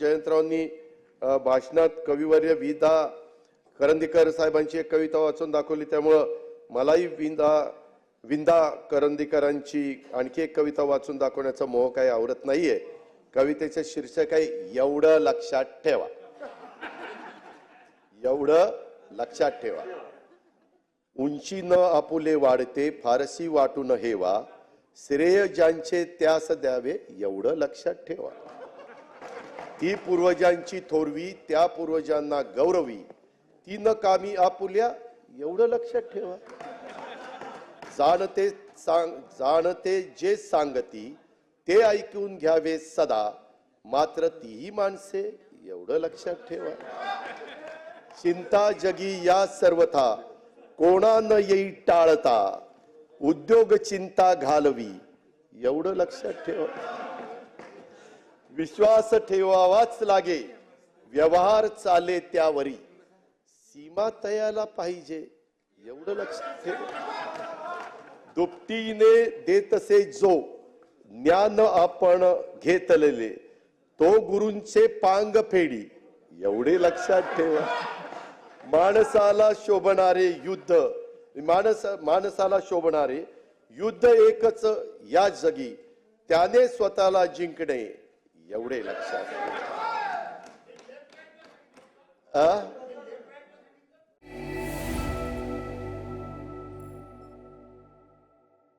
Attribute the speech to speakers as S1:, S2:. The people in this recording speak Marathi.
S1: जयंतरावांनी भाषणात कविवर्य विदा करंदीकर साहेबांची एक कविता वाचून दाखवली. त्यामुळं मलाही विंदा विंदा करंदीकरांची आणखी एक कविता वाचून दाखवण्याचा मोह काही आवडत नाहीये. कवितेचं शीर्षक आहे एवढं लक्षात ठेवा. एवढं लक्षात ठेवा. उंची न आपुले वाढते फारसी वाटून हेवा. श्रेय ज्यांचे त्यास द्यावे एवढं लक्षात ठेवा. ती पूर्वजांची थोरवी त्या पूर्वजांना गौरवी. ती न कामी आपुल्या एवढं लक्षात ठेवा. जाणते सांग जाणते जे सांगती ते ऐकून घ्यावे सदा. मात्र तीही माणसे एवढं लक्षात ठेवा. चिंता जगी या सर्वथा कोणा न येई टाळता? उद्योग चिंता घालवी एवढं लक्षात ठेवा. विश्वास ठेवावाच लागे. व्यवहार चाले त्यावरी. सीमा तयाला पाहिजे. एवढं लक्ष दुपटीने देतसे जो. ज्ञान आपण घेतलेले. तो गुरूंचे पांग फेडी. एवढे लक्षात ठेवा. माणसाला शोभणारे युद्ध. माणस माणसाला शोभणारे युद्ध एकच या जगी. त्याने स्वतःला जिंकणे. एवढे लक्षात ठेवा.